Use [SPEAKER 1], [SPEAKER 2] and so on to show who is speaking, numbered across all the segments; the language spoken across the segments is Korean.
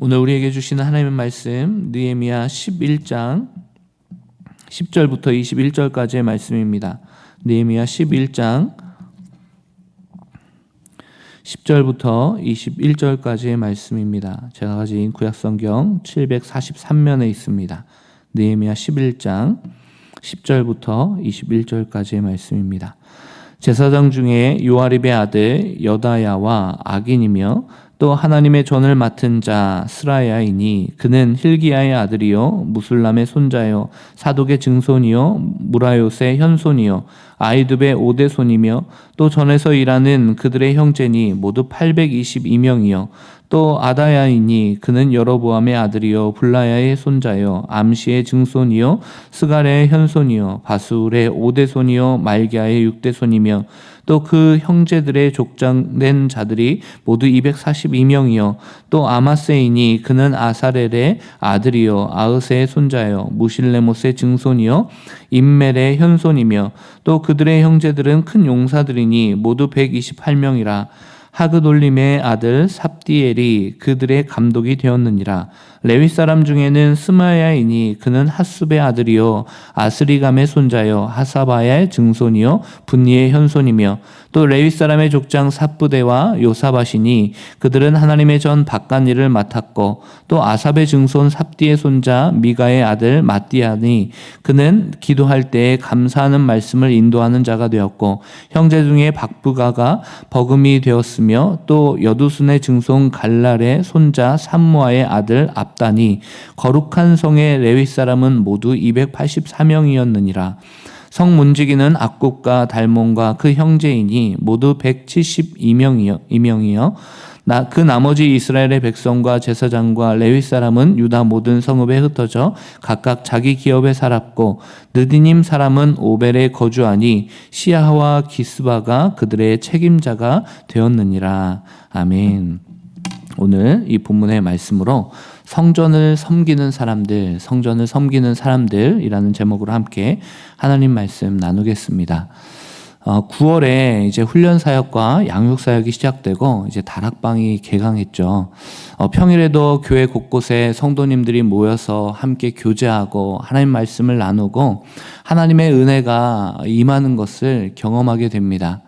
[SPEAKER 1] 오늘 우리에게 주시는 하나님의 말씀 느헤미야 11장 10절부터 21절까지의 말씀입니다. 느헤미야 11장 10절부터 21절까지의 말씀입니다. 제가 가진 구약 성경 743면에 있습니다. 느헤미야 11장 10절부터 21절까지의 말씀입니다. 제사장 중에 요아립의 아들 여다야와 악인이며 또 하나님의 전을 맡은 자 스라야이니 그는 힐기야의 아들이요 무술람의 손자요 사독의 증손이요 무라요스의 현손이요 아이두의 오대손이며 또 전에서 일하는 그들의 형제니 모두 822명이요. 또 아다야이니 그는 여로보암의 아들이요 블라야의 손자요 암시의 증손이요 스가랴의 현손이요 바술의 오대손이요 말기야의 육대손이며 또 그 형제들의 족장된 자들이 모두 242명이요. 또 아마세이니 그는 아사렐의 아들이요. 아으세의 손자요. 무실레모스의 증손이요. 임멜의 현손이며 또 그들의 형제들은 큰 용사들이니 모두 128명이라. 하그돌림의 아들 삽디엘이 그들의 감독이 되었느니라. 레위 사람 중에는 스마야이니 그는 핫숲의 아들이요 아스리감의 손자요 하사바야의 증손이요 분니의 현손이며 또 레위 사람의 족장 삽부대와 요사바시니 그들은 하나님의 전 바깥일을 맡았고 또 아삽의 증손 삽디의 손자 미가의 아들 마띠아니 그는 기도할 때에 감사하는 말씀을 인도하는 자가 되었고 형제 중에 박부가가 버금이 되었으며 또 여두순의 증손 갈랄의 손자 삼무아의 아들 압단이 거룩한 성의 레위 사람은 모두 284명이었느니라. 성 문지기는 악국과 달몬과 그 형제이니 모두 172명이요 이명이요 나, 그 나머지 이스라엘의 백성과 제사장과 레위 사람은 유다 모든 성읍에 흩어져 각각 자기 기업에 살았고 느디님 사람은 오벨에 거주하니 시아와 기스바가 그들의 책임자가 되었느니라. 아멘. 오늘 이 본문의 말씀으로 성전을 섬기는 사람들, 성전을 섬기는 사람들이라는 제목으로 함께 하나님 말씀 나누겠습니다. 어, 9월에 이제 훈련 사역과 양육 사역이 시작되고 이제 다락방이 개강했죠. 어, 평일에도 교회 곳곳에 성도님들이 모여서 함께 교제하고 하나님 말씀을 나누고 하나님의 은혜가 임하는 것을 경험하게 됩니다.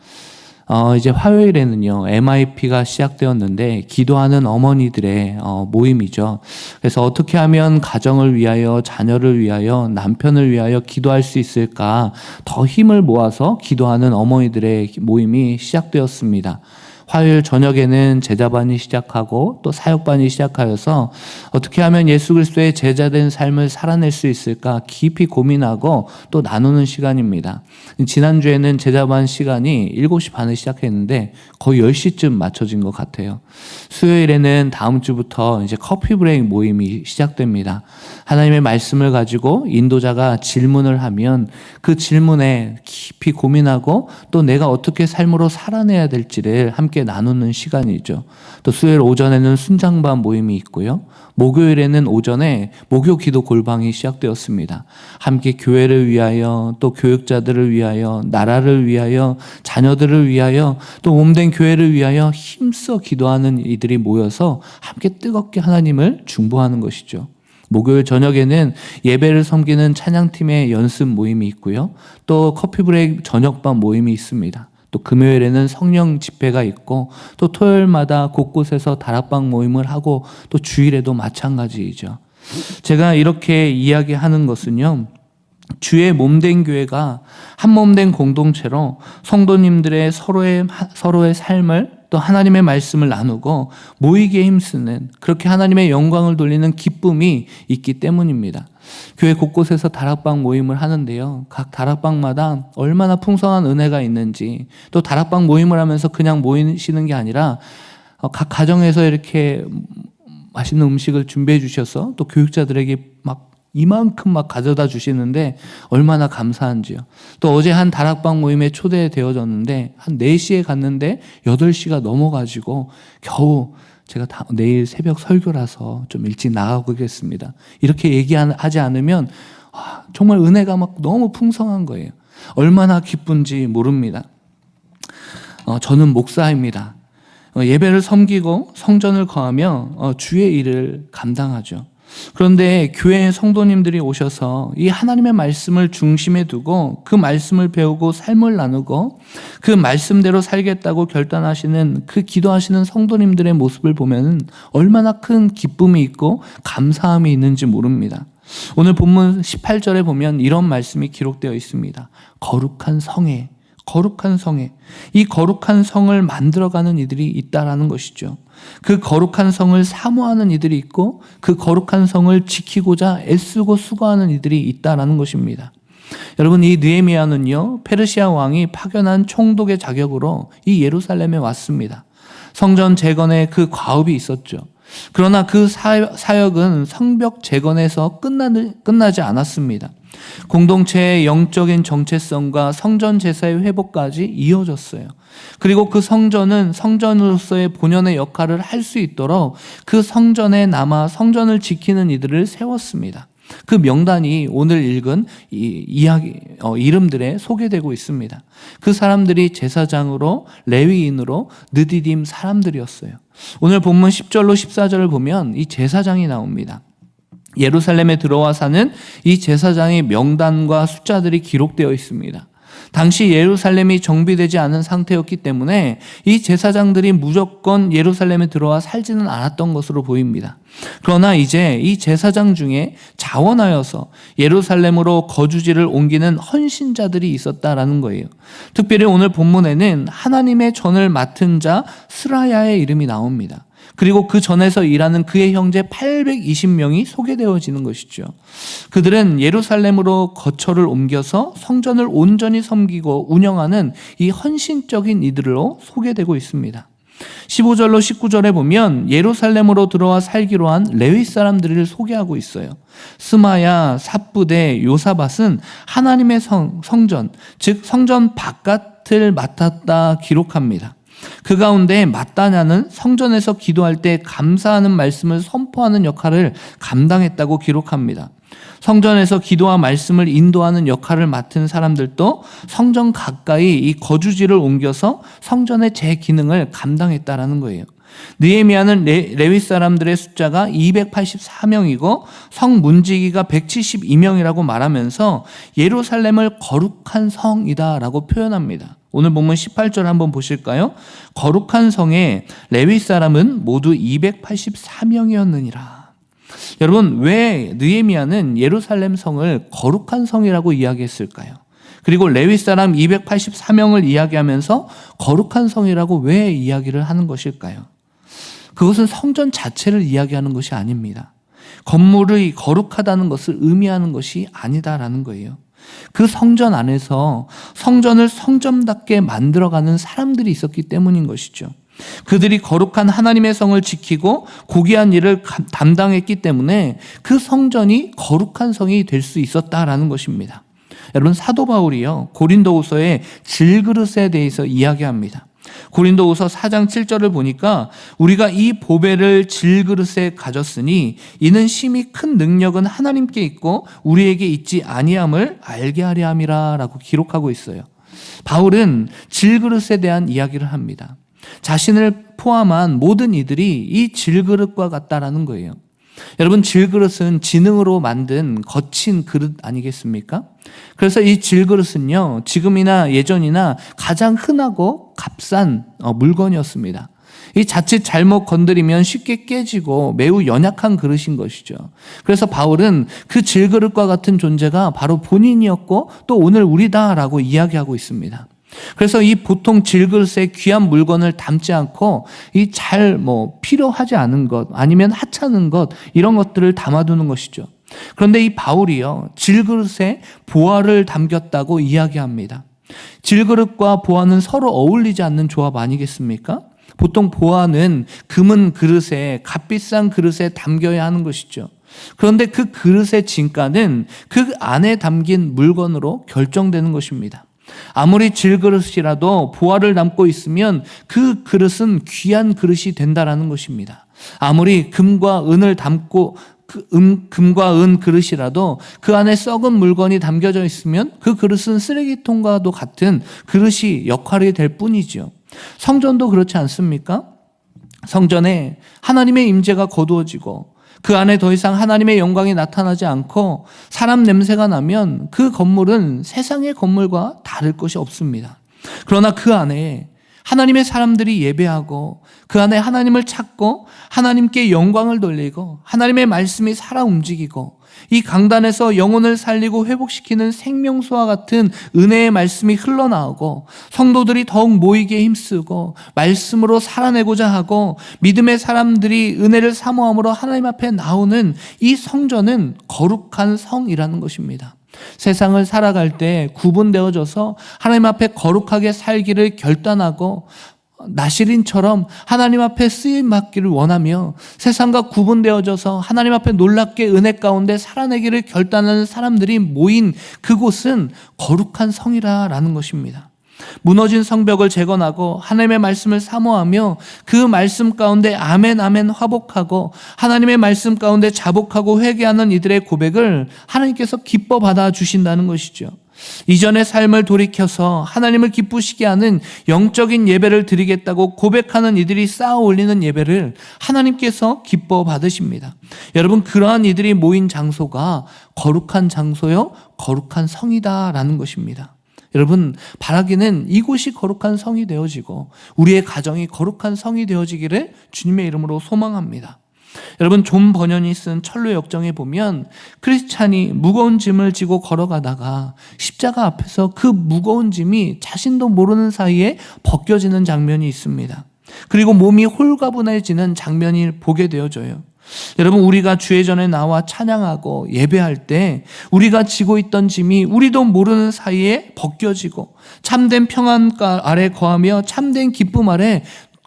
[SPEAKER 1] 어, 이제 화요일에는요, MIP가 시작되었는데, 기도하는 어머니들의 어, 모임이죠. 그래서 어떻게 하면 가정을 위하여, 자녀를 위하여, 남편을 위하여 기도할 수 있을까, 더 힘을 모아서 기도하는 어머니들의 모임이 시작되었습니다. 화요일 저녁에는 제자반이 시작하고 또 사역반이 시작하여서 어떻게 하면 예수 그리스도의 제자된 삶을 살아낼 수 있을까 깊이 고민하고 또 나누는 시간입니다. 지난주에는 제자반 시간이 7시 반에 시작했는데 거의 10시쯤 맞춰진 것 같아요. 수요일에는 다음 주부터 이제 커피 브레이크 모임이 시작됩니다. 하나님의 말씀을 가지고 인도자가 질문을 하면 그 질문에 깊이 고민하고 또 내가 어떻게 삶으로 살아내야 될지를 함께 나누는 시간이죠. 또 수요일 오전에는 순장반 모임이 있고요. 목요일에는 오전에 목요 기도 골방이 시작되었습니다. 함께 교회를 위하여 또 교육자들을 위하여 나라를 위하여 자녀들을 위하여 또 몸된 교회를 위하여 힘써 기도하는 이들이 모여서 함께 뜨겁게 하나님을 중보하는 것이죠. 목요일 저녁에는 예배를 섬기는 찬양팀의 연습 모임이 있고요. 또 커피 브레이크 저녁반 모임이 있습니다. 또 금요일에는 성령 집회가 있고 또 토요일마다 곳곳에서 다락방 모임을 하고 또 주일에도 마찬가지이죠. 제가 이렇게 이야기하는 것은요. 주의 몸된 교회가 한 몸된 공동체로 성도님들의 서로의 서로의 삶을 또 하나님의 말씀을 나누고 모이기에 힘쓰는 그렇게 하나님의 영광을 돌리는 기쁨이 있기 때문입니다. 교회 곳곳에서 다락방 모임을 하는데요. 각 다락방마다 얼마나 풍성한 은혜가 있는지 또 다락방 모임을 하면서 그냥 모이시는 게 아니라 어, 각 가정에서 이렇게 맛있는 음식을 준비해 주셔서 또 교육자들에게 막 이만큼 막 가져다 주시는데 얼마나 감사한지요. 또 어제 한 다락방 모임에 초대되어졌는데 한 4시에 갔는데 8시가 넘어가지고 겨우 제가 다, 내일 새벽 설교라서 좀 일찍 나가보겠습니다. 이렇게 얘기하지 않으면 아, 정말 은혜가 막 너무 풍성한 거예요. 얼마나 기쁜지 모릅니다. 어, 저는 목사입니다. 어, 예배를 섬기고 성전을 거하며 어, 주의 일을 감당하죠. 그런데 교회 성도님들이 오셔서 이 하나님의 말씀을 중심에 두고 그 말씀을 배우고 삶을 나누고 그 말씀대로 살겠다고 결단하시는 그 기도하시는 성도님들의 모습을 보면 얼마나 큰 기쁨이 있고 감사함이 있는지 모릅니다. 오늘 본문 18절에 보면 이런 말씀이 기록되어 있습니다. 거룩한 성에 거룩한 성에 이 거룩한 성을 만들어가는 이들이 있다라는 것이죠. 그 거룩한 성을 사모하는 이들이 있고 그 거룩한 성을 지키고자 애쓰고 수고하는 이들이 있다라는 것입니다. 여러분 이 느헤미야는요 페르시아 왕이 파견한 총독의 자격으로 이 예루살렘에 왔습니다. 성전 재건에 그 과업이 있었죠. 그러나 그 사역은 성벽 재건에서 끝나지, 끝나지 않았습니다. 공동체의 영적인 정체성과 성전 제사의 회복까지 이어졌어요. 그리고 그 성전은 성전으로서의 본연의 역할을 할 수 있도록 그 성전에 남아 성전을 지키는 이들을 세웠습니다. 그 명단이 오늘 읽은 이 이야기 어, 이름들에 소개되고 있습니다. 그 사람들이 제사장으로 레위인으로 느디딤 사람들이었어요. 오늘 본문 10절로 14절을 보면 이 제사장이 나옵니다. 예루살렘에 들어와 사는 이 제사장의 명단과 숫자들이 기록되어 있습니다. 당시 예루살렘이 정비되지 않은 상태였기 때문에 이 제사장들이 무조건 예루살렘에 들어와 살지는 않았던 것으로 보입니다. 그러나 이제 이 제사장 중에 자원하여서 예루살렘으로 거주지를 옮기는 헌신자들이 있었다라는 거예요. 특별히 오늘 본문에는 하나님의 전을 맡은 자 스라야의 이름이 나옵니다. 그리고 그 전에서 일하는 그의 형제 820명이 소개되어지는 것이죠. 그들은 예루살렘으로 거처를 옮겨서 성전을 온전히 섬기고 운영하는 이 헌신적인 이들로 소개되고 있습니다. 15절로 19절에 보면 예루살렘으로 들어와 살기로 한 레위 사람들을 소개하고 있어요. 스마야, 삽부대, 요사밭은 하나님의 성, 성전, 즉 성전 바깥을 맡았다 기록합니다. 그 가운데 마따냐는 성전에서 기도할 때 감사하는 말씀을 선포하는 역할을 감당했다고 기록합니다. 성전에서 기도와 말씀을 인도하는 역할을 맡은 사람들도 성전 가까이 이 거주지를 옮겨서 성전의 제 기능을 감당했다라는 거예요. 느헤미야는 레위 사람들의 숫자가 284명이고 성 문지기가 172명이라고 말하면서 예루살렘을 거룩한 성이다라고 표현합니다. 오늘 본문 18절 한번 보실까요? 거룩한 성에 레위 사람은 모두 284명이었느니라. 여러분 왜 느헤미야는 예루살렘 성을 거룩한 성이라고 이야기했을까요? 그리고 레위 사람 284명을 이야기하면서 거룩한 성이라고 왜 이야기를 하는 것일까요? 그것은 성전 자체를 이야기하는 것이 아닙니다. 건물의 거룩하다는 것을 의미하는 것이 아니다라는 거예요. 그 성전 안에서 성전을 성전답게 만들어가는 사람들이 있었기 때문인 것이죠. 그들이 거룩한 하나님의 성을 지키고 고귀한 일을 담당했기 때문에 그 성전이 거룩한 성이 될 수 있었다라는 것입니다. 여러분 사도 바울이요 고린도후서의 질그릇에 대해서 이야기합니다. 고린도후서 4장 7절을 보니까 우리가 이 보배를 질그릇에 가졌으니 이는 심히 큰 능력은 하나님께 있고 우리에게 있지 아니함을 알게 하려 함이라라고 기록하고 있어요. 바울은 질그릇에 대한 이야기를 합니다. 자신을 포함한 모든 이들이 이 질그릇과 같다라는 거예요. 여러분 질그릇은 지능으로 만든 거친 그릇 아니겠습니까? 그래서 이 질그릇은요 지금이나 예전이나 가장 흔하고 값싼 어, 물건이었습니다. 이 자칫 잘못 건드리면 쉽게 깨지고 매우 연약한 그릇인 것이죠. 그래서 바울은 그 질그릇과 같은 존재가 바로 본인이었고 또 오늘 우리다라고 이야기하고 있습니다. 그래서 이 보통 질그릇에 귀한 물건을 담지 않고 이 잘 뭐 필요하지 않은 것 아니면 하찮은 것 이런 것들을 담아두는 것이죠. 그런데 이 바울이요 질그릇에 보화를 담겼다고 이야기합니다. 질그릇과 보화는 서로 어울리지 않는 조합 아니겠습니까? 보통 보화는 금은 그릇에 값비싼 그릇에 담겨야 하는 것이죠. 그런데 그 그릇의 진가는 그 안에 담긴 물건으로 결정되는 것입니다. 아무리 질그릇이라도 보화를 담고 있으면 그 그릇은 귀한 그릇이 된다라는 것입니다. 아무리 금과 은을 담고 그 음, 금과 은 그릇이라도 그 안에 썩은 물건이 담겨져 있으면 그 그릇은 쓰레기통과도 같은 그릇이 역할이 될 뿐이죠. 성전도 그렇지 않습니까? 성전에 하나님의 임재가 거두어지고 그 안에 더 이상 하나님의 영광이 나타나지 않고 사람 냄새가 나면 그 건물은 세상의 건물과 다를 것이 없습니다. 그러나 그 안에 하나님의 사람들이 예배하고 그 안에 하나님을 찾고 하나님께 영광을 돌리고 하나님의 말씀이 살아 움직이고 이 강단에서 영혼을 살리고 회복시키는 생명수와 같은 은혜의 말씀이 흘러나오고 성도들이 더욱 모이기에 힘쓰고 말씀으로 살아내고자 하고 믿음의 사람들이 은혜를 사모함으로 하나님 앞에 나오는 이 성전은 거룩한 성이라는 것입니다. 세상을 살아갈 때 구분되어져서 하나님 앞에 거룩하게 살기를 결단하고 나시린처럼 하나님 앞에 쓰임 받기를 원하며 세상과 구분되어져서 하나님 앞에 놀랍게 은혜 가운데 살아내기를 결단하는 사람들이 모인 그곳은 거룩한 성이라라는 것입니다. 무너진 성벽을 재건하고 하나님의 말씀을 사모하며 그 말씀 가운데 아멘 아멘 화복하고 하나님의 말씀 가운데 자복하고 회개하는 이들의 고백을 하나님께서 기뻐 받아 주신다는 것이죠. 이전의 삶을 돌이켜서 하나님을 기쁘시게 하는 영적인 예배를 드리겠다고 고백하는 이들이 쌓아 올리는 예배를 하나님께서 기뻐 받으십니다. 여러분, 그러한 이들이 모인 장소가 거룩한 장소요, 거룩한 성이다라는 것입니다. 여러분, 바라기는 이곳이 거룩한 성이 되어지고 우리의 가정이 거룩한 성이 되어지기를 주님의 이름으로 소망합니다. 여러분 존 버년이 쓴 철로 역정에 보면 크리스찬이 무거운 짐을 지고 걸어가다가 십자가 앞에서 그 무거운 짐이 자신도 모르는 사이에 벗겨지는 장면이 있습니다. 그리고 몸이 홀가분해지는 장면이 보게 되어져요. 여러분 우리가 주의 전에 나와 찬양하고 예배할 때 우리가 지고 있던 짐이 우리도 모르는 사이에 벗겨지고 참된 평안 아래 거하며 참된 기쁨 아래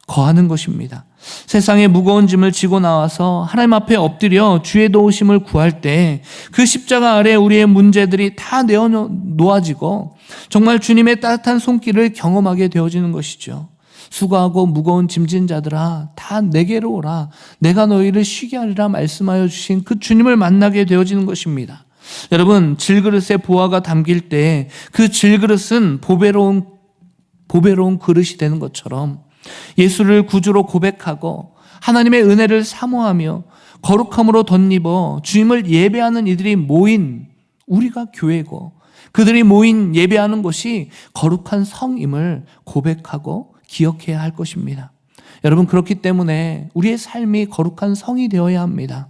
[SPEAKER 1] 거하는 것입니다. 세상의 무거운 짐을 지고 나와서 하나님 앞에 엎드려 주의 도우심을 구할 때 그 십자가 아래 우리의 문제들이 다 내어 놓아지고 정말 주님의 따뜻한 손길을 경험하게 되어지는 것이죠. 수고하고 무거운 짐진 자들아 다 내게로 오라 내가 너희를 쉬게 하리라 말씀하여 주신 그 주님을 만나게 되어지는 것입니다. 여러분 질그릇에 보화가 담길 때 그 질그릇은 보배로운 보배로운 그릇이 되는 것처럼 예수를 구주로 고백하고 하나님의 은혜를 사모하며 거룩함으로 덧입어 주님을 예배하는 이들이 모인 우리가 교회고 그들이 모인 예배하는 곳이 거룩한 성임을 고백하고 기억해야 할 것입니다. 여러분 그렇기 때문에 우리의 삶이 거룩한 성이 되어야 합니다.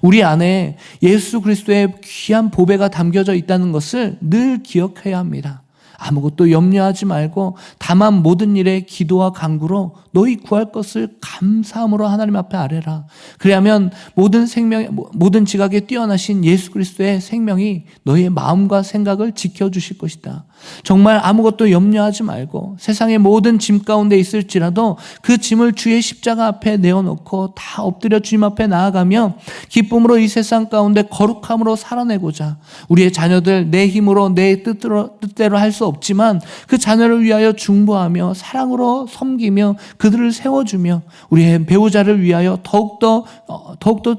[SPEAKER 1] 우리 안에 예수 그리스도의 귀한 보배가 담겨져 있다는 것을 늘 기억해야 합니다. 아무것도 염려하지 말고 다만 모든 일에 기도와 간구로 너희 구할 것을 감사함으로 하나님 앞에 아뢰라. 그리하면 모든 생명 모든 지각에 뛰어나신 예수 그리스도의 생명이 너희의 마음과 생각을 지켜 주실 것이다. 정말 아무것도 염려하지 말고 세상의 모든 짐 가운데 있을지라도 그 짐을 주의 십자가 앞에 내어놓고 다 엎드려 주님 앞에 나아가며 기쁨으로 이 세상 가운데 거룩함으로 살아내고자 우리의 자녀들 내 힘으로 내 뜻대로, 뜻대로 할 수 없지만 그 자녀를 위하여 중보하며 사랑으로 섬기며 그들을 세워주며 우리의 배우자를 위하여 더욱더 어, 더욱더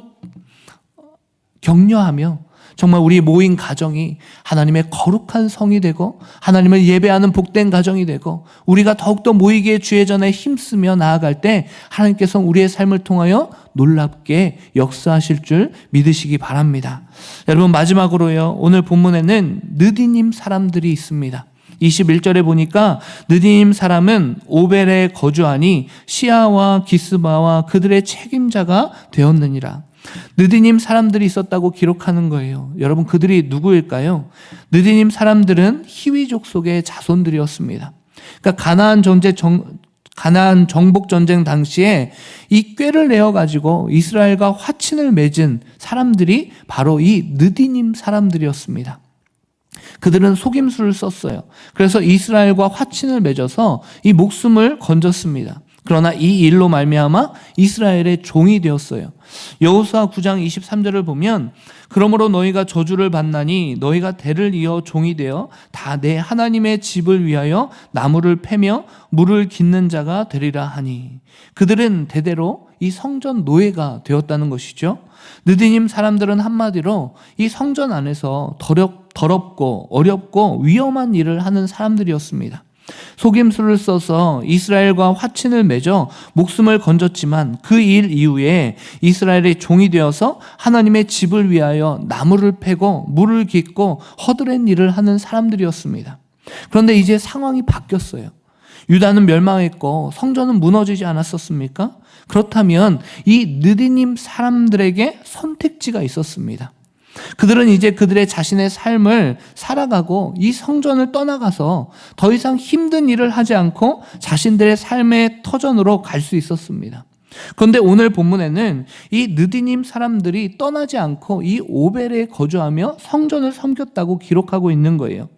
[SPEAKER 1] 격려하며 정말 우리 모인 가정이 하나님의 거룩한 성이 되고 하나님을 예배하는 복된 가정이 되고 우리가 더욱더 모이기에 주의 전에 힘쓰며 나아갈 때 하나님께서 우리의 삶을 통하여 놀랍게 역사하실 줄 믿으시기 바랍니다. 여러분 마지막으로요. 오늘 본문에는 느디님 사람들이 있습니다. 21절에 보니까 느디님 사람은 오벨에 거주하니 시아와 기스바와 그들의 책임자가 되었느니라. 느디님 사람들이 있었다고 기록하는 거예요. 여러분 그들이 누구일까요? 느디님 사람들은 히위족 속의 자손들이었습니다. 그러니까 가나안 전제 정 가나안 정복 전쟁 당시에 이 꾀를 내어 가지고 이스라엘과 화친을 맺은 사람들이 바로 이 느디님 사람들이었습니다. 그들은 속임수를 썼어요. 그래서 이스라엘과 화친을 맺어서 이 목숨을 건졌습니다. 그러나 이 일로 말미암아 이스라엘의 종이 되었어요. 여호수아 9장 23절을 보면 그러므로 너희가 저주를 받나니 너희가 대를 이어 종이 되어 다 내 하나님의 집을 위하여 나무를 패며 물을 깃는 자가 되리라 하니 그들은 대대로 이 성전 노예가 되었다는 것이죠. 느디님 사람들은 한마디로 이 성전 안에서 더럽, 더럽고 어렵고 위험한 일을 하는 사람들이었습니다. 속임수를 써서 이스라엘과 화친을 맺어 목숨을 건졌지만 그 일 이후에 이스라엘의 종이 되어서 하나님의 집을 위하여 나무를 패고 물을 깃고 허드렛 일을 하는 사람들이었습니다. 그런데 이제 상황이 바뀌었어요. 유다는 멸망했고 성전은 무너지지 않았었습니까? 그렇다면 이 느디님 사람들에게 선택지가 있었습니다. 그들은 이제 그들의 자신의 삶을 살아가고 이 성전을 떠나가서 더 이상 힘든 일을 하지 않고 자신들의 삶의 터전으로 갈 수 있었습니다. 그런데 오늘 본문에는 이 느디님 사람들이 떠나지 않고 이 오벨에 거주하며 성전을 섬겼다고 기록하고 있는 거예요.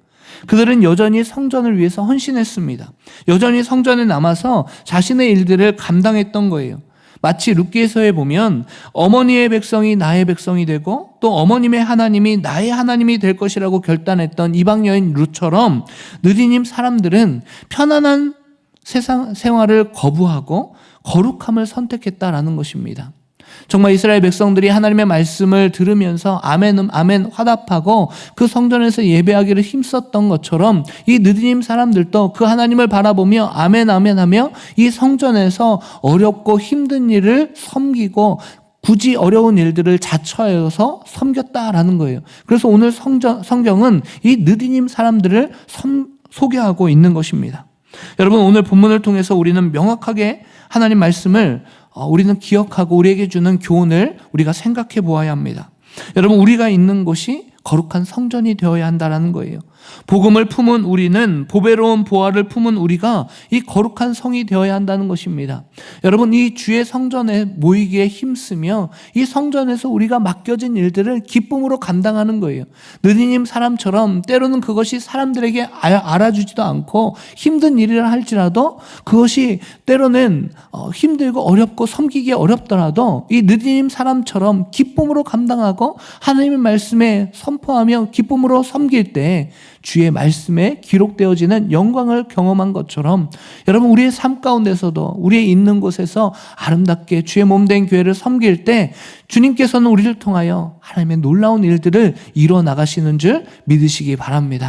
[SPEAKER 1] 그들은 여전히 성전을 위해서 헌신했습니다. 여전히 성전에 남아서 자신의 일들을 감당했던 거예요. 마치 룻기에서에 보면 어머니의 백성이 나의 백성이 되고 또 어머님의 하나님이 나의 하나님이 될 것이라고 결단했던 이방 여인 룻처럼 느디님 사람들은 편안한 세상 생활을 거부하고 거룩함을 선택했다라는 것입니다. 정말 이스라엘 백성들이 하나님의 말씀을 들으면서 아멘, 아멘 화답하고 그 성전에서 예배하기를 힘썼던 것처럼 이 느디님 사람들도 그 하나님을 바라보며 아멘, 아멘 하며 이 성전에서 어렵고 힘든 일을 섬기고 굳이 어려운 일들을 자처하여서 섬겼다라는 거예요. 그래서 오늘 성전, 성경은 이 느디님 사람들을 섬, 소개하고 있는 것입니다. 여러분 오늘 본문을 통해서 우리는 명확하게 하나님 말씀을 어, 우리는 기억하고 우리에게 주는 교훈을 우리가 생각해 보아야 합니다. 여러분 우리가 있는 곳이 거룩한 성전이 되어야 한다라는 거예요. 복음을 품은 우리는 보배로운 보화를 품은 우리가 이 거룩한 성이 되어야 한다는 것입니다. 여러분 이 주의 성전에 모이기에 힘쓰며 이 성전에서 우리가 맡겨진 일들을 기쁨으로 감당하는 거예요. 느디님 사람처럼 때로는 그것이 사람들에게 아- 알아주지도 않고 힘든 일이라 할지라도 그것이 때로는 어, 힘들고 어렵고 섬기기 어렵더라도 이 느디님 사람처럼 기쁨으로 감당하고 하나님의 말씀에 선포하며 기쁨으로 섬길 때 주의 말씀에 기록되어지는 영광을 경험한 것처럼 여러분 우리의 삶 가운데서도 우리의 있는 곳에서 아름답게 주의 몸된 교회를 섬길 때 주님께서는 우리를 통하여 하나님의 놀라운 일들을 이뤄 나가시는 줄 믿으시기 바랍니다.